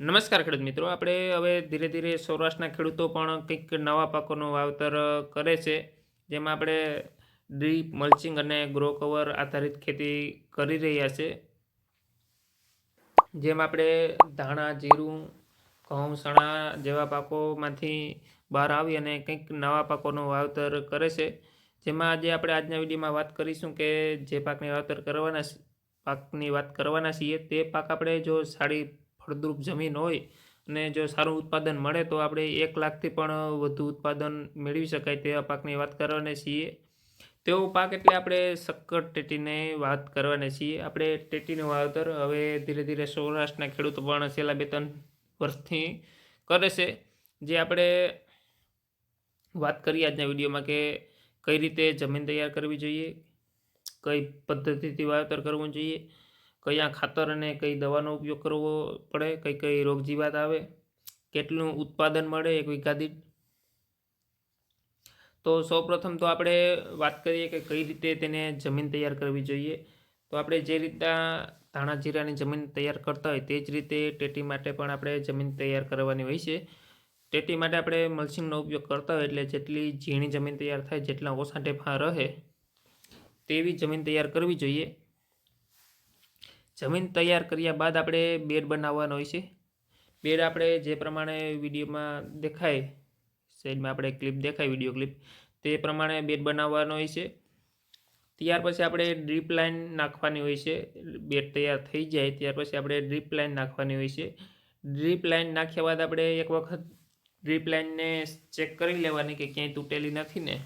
નમસ્કાર ખેડૂત મિત્રો. આપણે હવે ધીરે ધીરે સૌરાષ્ટ્રના ખેડૂતો પણ કંઈક નવા પાકોનું વાવતર કરે છે. જેમાં આપણે ડ્રીપ મલ્ચિંગ અને ગ્રો કવર આધારિત ખેતી કરી રહ્યા છે. જેમ આપણે ધાણા, જીરું, ઘઉં ચણા જેવા પાકોમાંથી બહાર આવી અને કંઈક નવા પાકોનું વાવતર કરે છે. જેમાં આજે આપણે આજના વિડીયોમાં વાત કરીશું કે જે પાકની વાવતર કરવાના પાકની વાત કરવાના છીએ તે પાક આપણે જો સારી ફળદ્રુપ જમીન હોય અને જો સારું ઉત્પાદન મળે તો આપણે એક લાખથી પણ વધુ ઉત્પાદન મેળવી શકાય તેવા પાકની વાત કરવાના છીએ. તેવો પાક એટલે આપણે શક્કર ટેટીને વાત કરવાના છીએ. આપણે ટેટીનું વાવતર હવે ધીરે ધીરે સૌરાષ્ટ્રના ખેડૂતો પણ છેલ્લા બે ત્રણ વર્ષથી કરે છે. જે આપણે વાત કરીએ આજના વિડીયોમાં કે કઈ રીતે જમીન તૈયાર કરવી જોઈએ, કઈ પદ્ધતિથી વાવેતર કરવું જોઈએ કયા ખાતર અને કઈ દવાનો ઉપયોગ કરવો પડે? કઈ કઈ રોગ જીવાત આવે? કેટલું ઉત્પાદન મળે એક વીઘા દીઠ? તો સૌપ્રથમ તો આપણે વાત કરીએ કે કઈ રીતે તેને જમીન તૈયાર કરવી જોઈએ. તો આપણે જે રીતના ધાણા જીરાની જમીન તૈયાર કરતા હોય તે જ રીતે ટેટી માટે પણ આપણે જમીન તૈયાર કરવાની હોય છે. ટેટી માટે આપણે મલ્સિંગનો ઉપયોગ કરતા હોય એટલે જેટલી ઝીણી જમીન તૈયાર થાય, જેટલા ઓછા ટેફા રહે, તેવી જમીન તૈયાર કરવી જોઈએ. જમીન તૈયાર કર્યા બાદ આપણે બેડ બનાવવાનો હોય છે. બેડ આપણે જે પ્રમાણે વિડીયોમાં દેખાય, સાઈડમાં આપણે ક્લિપ દેખાય, વીડિયો ક્લિપ, તે પ્રમાણે બેડ બનાવવાનો હોય છે. ત્યાર પછી આપણે ડ્રીપ લાઇન નાખવાની હોય છે. બેડ તૈયાર થઈ જાય, ત્યાર પછી આપણે ડ્રીપ લાઇન નાખવાની હોય છે. ડ્રીપ લાઇન નાખ્યા બાદ આપણે એક વખત ડ્રીપ લાઇનને ચેક કરી લેવાની કે ક્યાંય તૂટેલી નથી ને.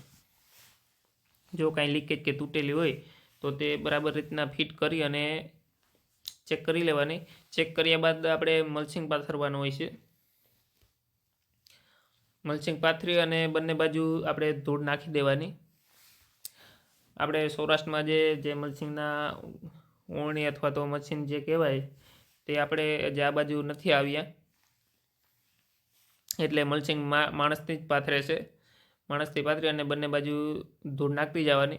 જો કાંઈ લીકેજ કે તૂટેલી હોય, તો તે બરાબર રીતના ફિટ કરી અને ચેક કરી લેવાની. ચેક કર્યા બાદ આપણે મલ્ચિંગ પાથરવાનું હોય છે. મલ્ચિંગ પાથરી અને બંને બાજુ આપણે ધૂળ નાખી દેવાની. આપણે સૌરાષ્ટ્રમાં જે જે મલસિંગના ઓરણી અથવા તો મશીન જે કહેવાય, તે આપણે જે આ બાજુ નથી આવ્યા. એટલે મલસિંગ માણસથી જ પાથરે છે. માણસથી પાથરી અને બંને બાજુ ધૂળ નાખતી જવાની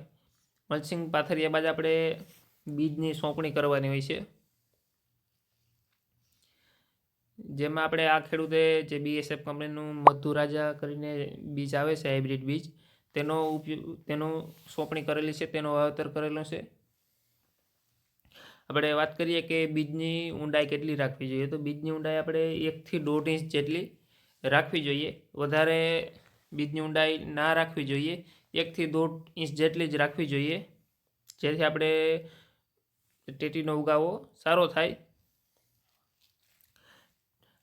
મલસિંગ પાથર્યા બાદ આપણે બીજની સોંપણી કરવાની હોય છે. જેમાં આપણે આ ખેડૂતે જે બીએસએફ કંપનીનું મધુરાજા કરીને બીજ આવે છે હાઇબ્રિડ બીજ, તેનો ઉપયોગ, તેનો સોંપણી કરેલી છે, તેનો વાવેતર કરેલો છે. આપણે વાત કરીએ કે બીજની ઊંડાઈ કેટલી રાખવી જોઈએ? તો બીજની ઊંડાઈ આપણે એકથી દોઢ ઇંચ જેટલી રાખવી જોઈએ. વધારે બીજની ઊંડાઈ ના રાખવી જોઈએ. એકથી દોઢ ઇંચ જેટલી જ રાખવી જોઈએ. જેથી આપણે ટેટીનો ઉગાવો સારો થાય.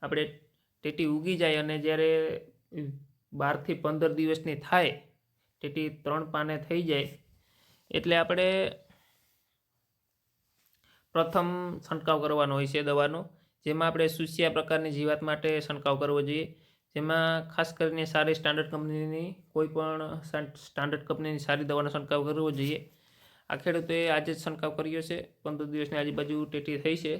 આપણે ટેટી ઉગી જાય અને જ્યારે બારથી પંદર દિવસની થાય ટેટી ત્રણ પાને થઈ જાય એટલે આપણે પ્રથમ છંટકાવ કરવાનો હોય છે દવાનો. જેમાં આપણે સુસિયા પ્રકારની જીવાત માટે છંટકાવ કરવો જોઈએ. જેમાં ખાસ કરીને સારી સ્ટાન્ડર્ડ કંપનીની કોઈ પણ સ્ટાન્ડર્ડ કંપનીની સારી દવાનો છંટકાવ કરવો જોઈએ. આ ખેડૂતોએ આજે જ છંટકાવ કર્યો છે. પંદર દિવસની આજુબાજુ ટેટી થઈ છે.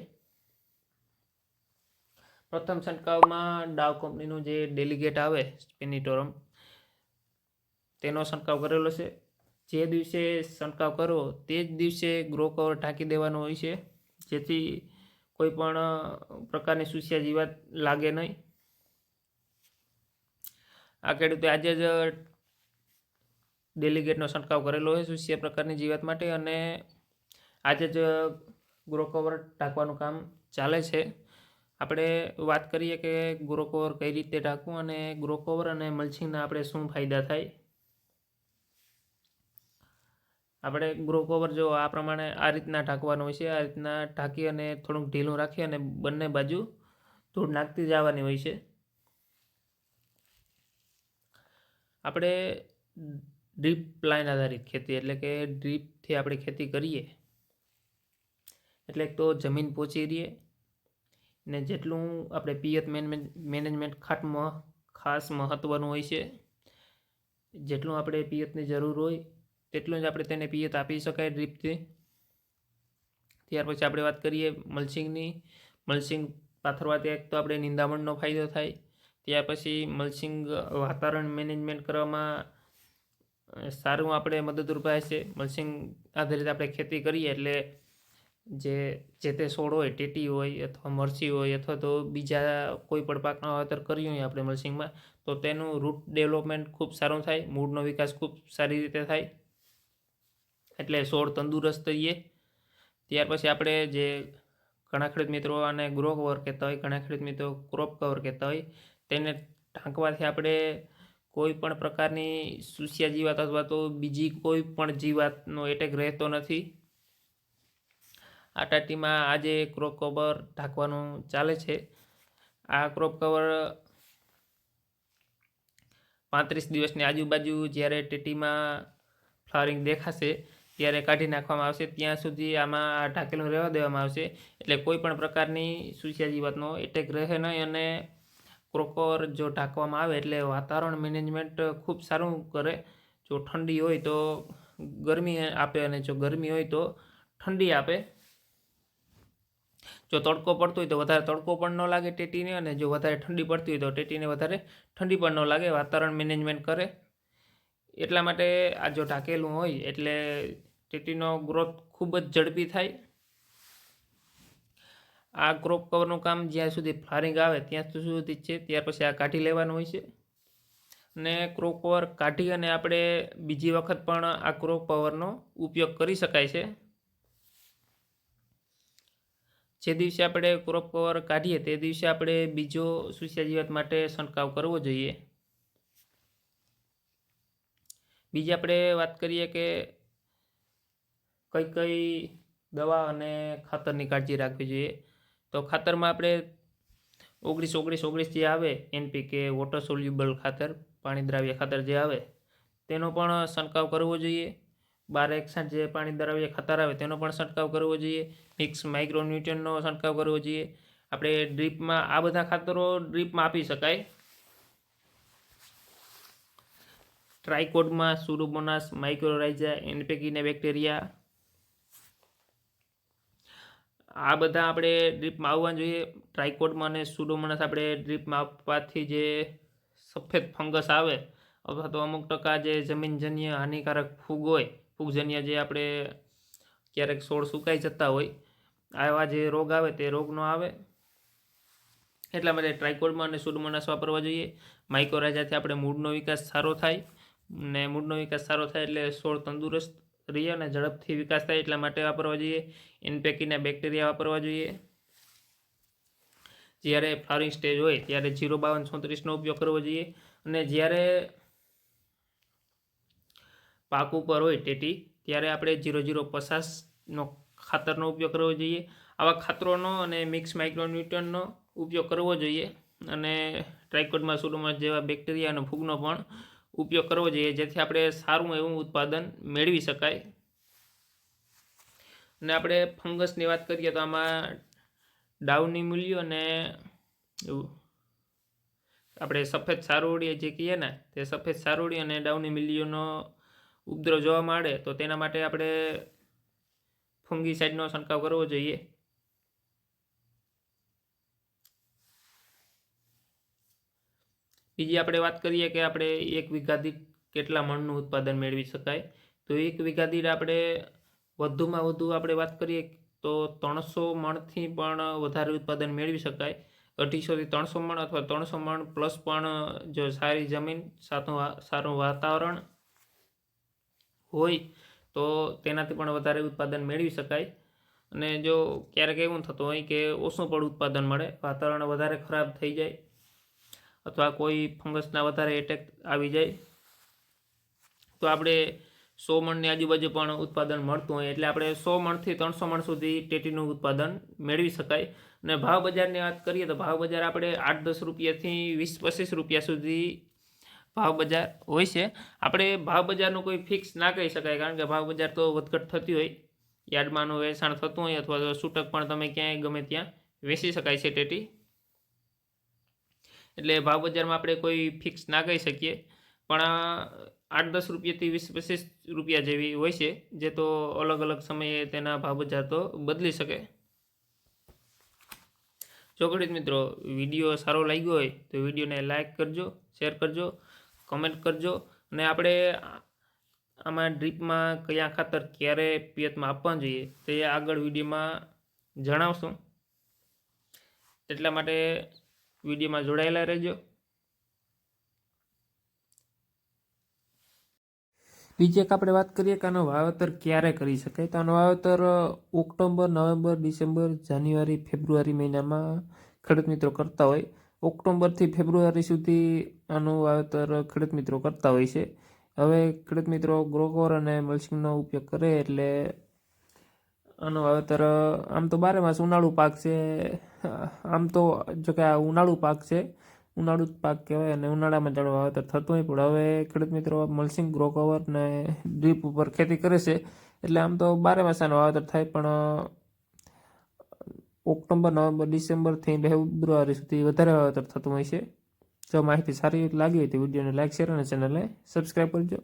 પ્રથમ છંટકાવમાં ડાવ કંપનીનું જે ડેલિગેટ આવે સ્પિનિટોરમ, તેનો છંટકાવ કરેલો છે. જે દિવસે છંટકાવ કરો તે જ દિવસે ગ્રો કવર ઢાંકી દેવાનો હોય છે. જેથી કોઈ પણ પ્રકારની સુસિયા જીવાત લાગે નહીં. આ ખેડૂતે આજે જ ડેલિગેટનો છંટકાવ કરેલો હોય સુસિયા પ્રકારની જીવાત માટે અને આજે જ ગ્રો કવર ઢાંકવાનું કામ ચાલે છે. આપણે વાત કરીએ કે ગ્રો કવર કઈ રીતે ઢાંકવું અને ગ્રો કવર અને મલ્ચિંગના આપણે શું ફાયદા થાય? આપણે ગ્રો કવર જો આ પ્રમાણે આ રીતના ઢાંકવાનું હોય છે, આ રીતના ઢાંકી અને થોડુંક ઢીલું રાખી અને બંને બાજુ ધૂળ નાખતી જવાની હોય છે. આપણે ડ્રીપ લાઇન આધારિત ખેતી એટલે કે ડ્રીપથી આપણે ખેતી કરીએ. એટલે તો જમીન પહોંચી રહીએ ને જેટલું આપણે પિયત મેનેજમેન્ટ ખાટમાં ખાસ મહત્ત્વનું હોય છે, જેટલું આપણે પિયતની જરૂર હોય, તેટલું જ આપણે તેને પિયત આપી શકાય ડ્રીપથી. ત્યાર પછી આપણે વાત કરીએ મલ્ચિંગની. મલ્ચિંગ પાથરવાથી એક તો આપણે નિંદામણનો ફાયદો થાય. ત્યાર પછી મલ્સિંગ વાતાવરણ મેનેજમેન્ટ કરવામાં સારું આપણે મદદરૂપ થાય છે. મલ્સિંગ આધારિત આપણે ખેતી કરીએ એટલે જે જે તે છોડ હોય, ટેટી હોય અથવા મરચી હોય અથવા તો બીજા કોઈ પણ પાકના વાવેતર કર્યું હોય આપણે મરસિંગમાં તો તેનું રૂટ ડેવલપમેન્ટ ખૂબ સારું થાય, મૂળનો વિકાસ ખૂબ સારી રીતે થાય. એટલે છોડ તંદુરસ્ત રહીએ. ત્યાર પછી આપણે જે ઘણા ખેડૂત મિત્રો આને ગ્રો કવર કહેતા હોય, ઘણા ખેડૂત મિત્રો ક્રોપ કવર કહેતા હોય, તેને ઢાંકવાથી આપણે કોઈ પણ પ્રકારની સુસિયા જીવાત અથવા તો બીજી કોઈ પણ જીવાતનો એટેક રહેતો નથી. આ ટાટીમાં આજે ક્રોપ કવર ઢાંકવાનું ચાલે છે. આ ક્રોપ કવર પાંત્રીસ દિવસની આજુબાજુ જ્યારે ટેટીમાં ફ્લાવરિંગ દેખાશે, ત્યારે કાઢી નાખવામાં આવશે. ત્યાં સુધી આમાં આ ઢાંકેલું રહેવા દેવામાં આવશે. એટલે કોઈ પણ પ્રકારની સુસ્યા જીવાતનો એટેક રહે નહીં અને ક્રોકર જો ઢાંકવામાં આવે એટલે વાતાવરણ મેનેજમેન્ટ ખૂબ સારું કરે. જો ઠંડી હોય તો ગરમી આપે અને જો ગરમી હોય તો ઠંડી આપે. જો તડકો પડતો હોય તો વધારે તડકો પણ ન લાગે ટેટીને અને જો વધારે ઠંડી પડતી હોય તો ટેટીને વધારે ઠંડી પણ ન લાગે. વાતાવરણ મેનેજમેન્ટ કરે. એટલા માટે આ જો ઢાંકેલું હોય એટલે ટેટીનો ગ્રોથ ખૂબ જ ઝડપી થાય. આ ક્રોપ કવરનું કામ જ્યાં સુધી ફ્લારિંગ આવે ત્યાં સુધી છે. ત્યાર પછી આ કાઢી લેવાનું હોય છે. અને ક્રોપ કવર કાઢી અને આપણે બીજી વખત પણ આ ક્રોપ કવરનો ઉપયોગ કરી શકાય છે. જે દિવસે આપણે ક્રોપ કવર કાઢીએ તે દિવસે આપણે બીજો સુસ્યા જીવાત માટે છંટકાવ કરવો જોઈએ. બીજી આપણે વાત કરીએ કે કઈ કઈ દવા અને ખાતરની કાળજી રાખવી જોઈએ. તો ખાતરમાં આપણે ઓગણીસ ઓગણીસ ઓગણીસ જે આવે, એનપીકે વોટર સોલ્યુબલ ખાતર, પાણી દ્રાવ્ય ખાતર જે આવે, તેનો પણ છંટકાવ કરવો જોઈએ. બાર એકસાઠ જે પાણી ધરાવે ખાતર આવે, તેનો પણ છંટકાવ કરવો જોઈએ. મિક્સ માઇક્રોન્યુટ્રનનો છંટકાવ કરવો જોઈએ. આપણે ડ્રીપમાં આ બધા ખાતરો ડ્રીપમાં આપી શકાય. ટ્રાયકોડમાં સુડોમોનાસ માઇક્રોરાઇઝા એનપેકીને બેક્ટેરિયા આ બધા આપણે ડ્રીપમાં આવવા જોઈએ. ટ્રાયકોડમાં અને સુડોમોનાસ આપણે ડ્રીપમાં આપવાથી જે સફેદ ફંગસ આવે, અથવા તો અમુક ટકા જે જમીનજન્ય હાનિકારક ફૂગ હોય ફૂગજન્ય જે આપણે ક્યારેક છોડ સુકાઈ જતા હોય, આવા જે રોગ આવે તે રોગ ન આવે. એટલા માટે ટ્રાયકોડમાં અને સુડમોનાસ વાપરવા જોઈએ. માઇકોરાજાથી આપણે મૂળનો વિકાસ સારો થાય ને મૂળનો વિકાસ સારો થાય એટલે છોડ તંદુરસ્ત રહે અને ઝડપથી વિકાસ થાય એટલા માટે વાપરવા જોઈએ. ઇનપેકીના બેક્ટેરિયા વાપરવા જોઈએ. જ્યારે ફ્લાવરિંગ સ્ટેજ હોય ત્યારે જીરો બાવન છોત્રીસનો ઉપયોગ કરવો જોઈએ. અને જ્યારે પાક ઉપર હોય ટેટી, ત્યારે આપણે જીરો જીરો પચાસનો ખાતરનો ઉપયોગ કરવો જોઈએ. આવા ખાતરોનો અને મિક્સ માઇક્રોન્યુટ્રનનો ઉપયોગ કરવો જોઈએ અને ટ્રાયકોડમાં સુડોમાસ જેવા બેક્ટેરિયા અને ફૂગનો પણ ઉપયોગ કરવો જોઈએ, જેથી આપણે સારું એવું ઉત્પાદન મેળવી શકાય. અને આપણે ફંગસની વાત કરીએ તો આમાં ડાઉની મૂલ્યો અને આપણે સફેદ સારોડી જે કહીએ ને, તે સફેદ સારોડી અને ડાઉની મિલીઓનો ઉપદ્રવ જોવા મળે તો તેના માટે આપણે ફુંગીસાઇડનો છંટકાવ કરવો જોઈએ. બીજી આપણે વાત કરીએ કે આપણે એક વીઘા દીઠ કેટલા મણનું ઉત્પાદન મેળવી શકાય? તો એક વીઘા દીઠ આપણે વધુમાં વધુ આપણે વાત કરીએ, તો ત્રણસો મણથી પણ વધારે ઉત્પાદન મેળવી શકાય. અઢીસોથી ત્રણસો મણ અથવા ત્રણસો મણ પ્લસ પણ જો સારી જમીન સારું સારું વાતાવરણ હોય તો તેનાથી પણ વધારે ઉત્પાદન મેળવી શકાય. અને જો ક્યારેક એવું થતું હોય કે ઓછું પણ ઉત્પાદન મળે, વાતાવરણ વધારે ખરાબ થઈ જાય અથવા કોઈ ફંગસના વધારે એટેક આવી જાય, તો આપણે સો મણની આજુબાજુ પણ ઉત્પાદન મળતું હોય. એટલે આપણે સો મણથી ત્રણસો મણ સુધી ટેટીનું ઉત્પાદન મેળવી શકાય. અને ભાવ બજારની વાત કરીએ તો ભાવ બજાર આપણે આઠ દસ રૂપિયાથી વીસ પચીસ રૂપિયા સુધી ભાવ બજાર હોય છે. આપણે ભાવ બજારનું કોઈ ફિક્સ ના કહી શકાય, કારણ કે ભાવ બજાર તો વધઘટ થતી હોય. યાર્ડમાંનું વેચાણ થતું હોય અથવા તો છૂટક પણ તમે ક્યાંય ગમે ત્યાં વેચી શકાય છે ટેટી. એટલે ભાવ બજારમાં આપણે કોઈ ફિક્સ ના કહી શકીએ. પણ આઠ દસ રૂપિયાથી વીસ પચીસ રૂપિયા જેવી હોય છે, જે તો અલગ અલગ સમયે તેના ભાવ બજાર તો બદલી શકે. જો મિત્રો વીડિયો સારો લાગ્યો હોય તો વિડીયોને લાઇક કરજો, શેર કરજો. કમેન્ટ કરજો. અને આપણે આમાં ડ્રીપમાં કયા ખાતર ક્યારે પિયતમાં આપવા જોઈએ તે આગળ વિડીયોમાં જણાવશું. એટલા માટે વિડીયોમાં જોડાયેલા રહેજો. બીજી એક આપણે વાત કરીએ કે આનો વાવેતર ક્યારે કરી શકાય? તો આનો વાવેતર October, November, December, January, February મહિનામાં ખેડૂત મિત્રો કરતા હોય. ઓક્ટોબરથી ફેબ્રુઆરી સુધી આનું વાવેતર ખેડૂત મિત્રો કરતા હોય છે. હવે ખેડૂત મિત્રો ગ્રોકોર અને મલ્સિંગનો ઉપયોગ કરે એટલે આનું વાવેતર, આમ તો બારે માસ ઉનાળુ પાક છે. આમ તો જો કે આ ઉનાળુ પાક છે. ઉનાળુ પાક કહેવાય અને ઉનાળામાં જાણો વાવેતર થતું હોય. પણ હવે ખેડૂત મિત્રો મલસિંગ ગ્રો કવર ને ડ્રીપ ઉપર ખેતી કરે છે. એટલે આમ તો બારે માસ આનું વાવેતર થાય, પણ ઓક્ટોબર, નવેમ્બર ડિસેમ્બરથી ફેબ્રુઆરી સુધી વધારે વાવેતર થતું હોય છે. જો માહિતી સારી લાગી હોય તો વિડીયોને લાઇક શેર અને ચેનલને સબસ્ક્રાઈબ કરજો.